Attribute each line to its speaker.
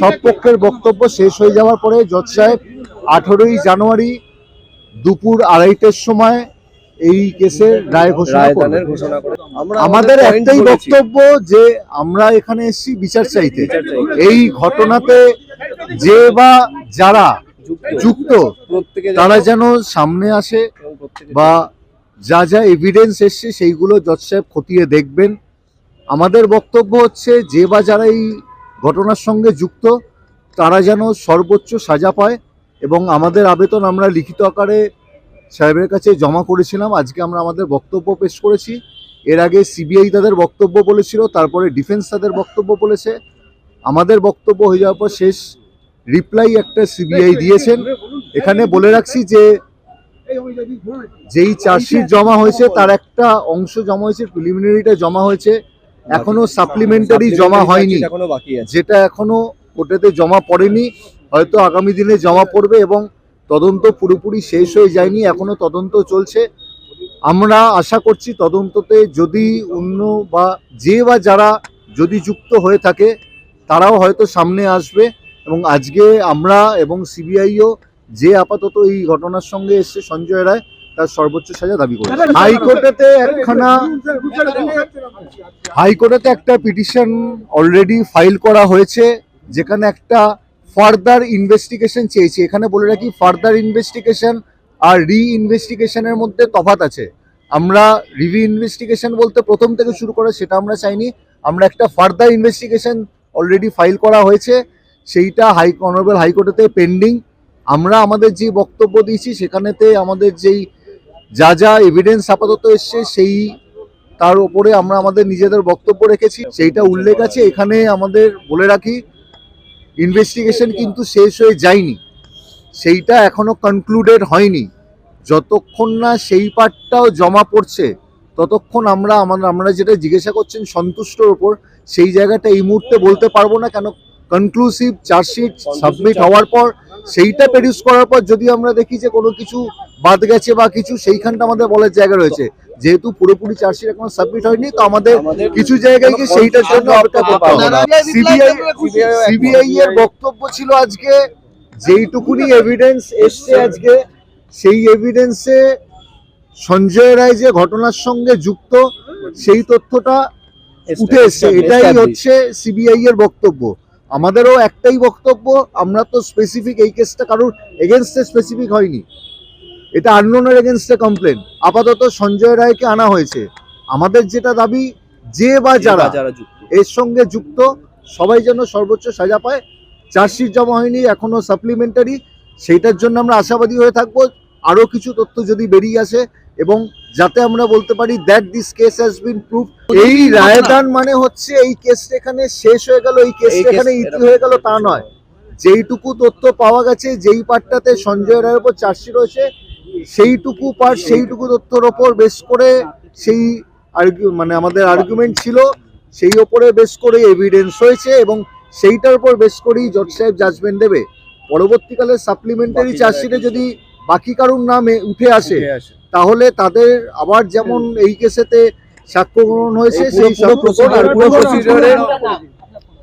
Speaker 1: সব পক্ষের বক্তব্য শেষ হয়ে যাওয়ার পরে জজ সাহেব আঠেরোই জানুয়ারি দুপুর আড়াইটের সময় এই কেসের রায় ঘোষণা আমাদের একটাই বক্তব্য যে আমরা এখানে এসেছি বিচার চাইতে। এই ঘটনাতে যে বা যারা
Speaker 2: যুক্ত
Speaker 1: তারা
Speaker 2: যেন-
Speaker 1: যেন সামনে আসে বা যা যা এভিডেন্স এসছে সেইগুলো জজ সাহেব খতিয়ে দেখবেন। আমাদের বক্তব্য হচ্ছে যে বা যারা এই ঘটনার সঙ্গে যুক্ত তারা যেন সর্বোচ্চ সাজা পায় এবং আমাদের আবেদন আমরা লিখিত আকারে সাহেবের কাছে জমা করেছিলাম। আজকে আমরা আমাদের বক্তব্য পেশ করেছি। এর আগে সিবিআই তাদের বক্তব্য বলেছিল তারপরে ডিফেন্স তাদের বক্তব্য বলেছে। আমাদের বক্তব্য হয়ে যাওয়ার পর শেষ রিপ্লাই একটা সিবিআই দিয়েছেন। এখানে বলে রাখছি যে যেই চার্জশিট জমা হয়েছে তার একটা অংশ জমা হয়েছে প্রিলিমিনারিটা জমা হয়েছে। এখনও সাপ্লিমেন্টারি জমা হয়নি।
Speaker 2: এখনও বাকি আছে।
Speaker 1: যেটা এখনও কোর্টেতে জমা পড়েনি হয়তো আগামী দিনে জমা পড়বে এবং তদন্ত পুরোপুরি শেষ হয়ে যায়নি এখনও তদন্ত চলছে। আমরা আশা করছি তদন্ততে যদি অন্য বা যে বা যারা যদি যুক্ত হয়ে থাকে তারাও হয়তো সামনে আসবে এবং আজকে আমরা এবং সিবিআইও যে আপাতত এই ঘটনার সঙ্গে এসছে সঞ্জয় রায় তার সর্বোচ্চ সাজা দাবি করে হাইকোর্টেতে একখানা হাইকোর্টেতে একটা পিটিশন অলরেডি ফাইল করা হয়েছে যেখানে একটা ফার্দার ইনভেস্টিগেশন চেয়েছে। এখানে বলে রাখি ফার্দার ইনভেস্টিগেশন আর রি ইনভেস্টিগেশনের মধ্যে তফাৎ আছে। আমরা রিভি ইনভেস্টিগেশন বলতে প্রথম থেকে শুরু করে সেটা আমরা চাইনি। আমরা একটা ফার্দার ইনভেস্টিগেশন অলরেডি ফাইল করা হয়েছে। সেইটা হাই অনারেবল হাইকোর্টেতে পেন্ডিং। আমরা আমাদের যে বক্তব্য দিয়েছি সেখানেতে আমাদের যেই যা যা এভিডেন্স আপাতত এসছে সেই তার উপরে আমরা আমাদের নিজেদের বক্তব্য রেখেছি। সেইটা উল্লেখ আছে এখানে আমাদের বলে রাখি ইনভেস্টিগেশন কিন্তু শেষ হয়ে যায়নি। সেইটা এখনও কনক্লুডেড হয়নি। যতক্ষণ না সেই পার্টটাও জমা পড়ছে ততক্ষণ আমরা আমরা আমরা যেটা জিজ্ঞাসা করছেন সন্তুষ্টর ওপর সেই জায়গাটা এই মুহূর্তে বলতে পারব না কেন কনক্লুসিভ চার্জশিট সাবমিট হওয়ার পর সেইটা প্রডিউস করার পর যদি আমরা দেখি যে কোনো কিছু বাদ গেছে বা কিছু সেইখানটা আমাদের বলার জায়গা রয়েছে। যেহেতু পুরোপুরি চার্জশিট এখন সাবমিট হয়নি তো আমাদের কিছু জায়গায় কি সেইটার জন্য অপেক্ষা করতে হবে। সিবিআই সিবিআই এর বক্তব্য ছিল আজকে যেইটুকুনি এভিডেন্স এসছে আজকে সেই এভিডেন্সে সঞ্জয় রায় যে ঘটনার সঙ্গে যুক্ত সেই তথ্যটা উঠে এসছে। এটাই হচ্ছে সিবিআই এর বক্তব্য। আমাদেরও একটাই বক্তব্য আমরা তো স্পেসিফিক এই কেসটা কারোর এগেনস্টে স্পেসিফিক হয়নি। এটা আননোনের এগেনস্টে কমপ্লেন আপাতত সঞ্জয় রায়কে আনা হয়েছে। আমাদের যেটা দাবি যে বা যারা
Speaker 2: যারা যুক্ত।
Speaker 1: এর সঙ্গে যুক্ত সবাই যেন সর্বোচ্চ সাজা পায়। চার্জশিট জমা হয়নি এখনও সাপ্লিমেন্টারি সেইটার জন্য আমরা আশাবাদী হয়ে থাকব। আরও কিছু তথ্য যদি বেরিয়ে আসে এবং যাতে আমরা বলতে পারি that this case has been prove এই রায়দান মানে হচ্ছে এই কেসটা এখানে শেষ হয়ে গেল এই কেসটা এখানে ইতি হয়ে গেল তা নয়। যেইটুকু তথ্য পাওয়া গেছে যেই পার্টটাতে সঞ্জয় রায়ের উপর চার্জশিট রয়েছে সেইটুকু পার্ট সেইটুকু তথ্যর ওপর বেশ করে সেই মানে আমাদের আর্গুমেন্ট ছিল সেই ওপরে বেশ করে এভিডেন্স হয়েছে এবং সেইটার উপর বেশ করেই জজ সাহেব জাজমেন্ট দেবে। পরবর্তীকালে সাপ্লিমেন্টারি চার্জশিটে যদি বাকি কারুর নামে উঠে আসে তাহলে তাদের আবার যেমন এই কেসেতে সাক্ষ্য গ্রহণ হয়েছে
Speaker 2: পুরো-
Speaker 1: সেই
Speaker 2: পুরো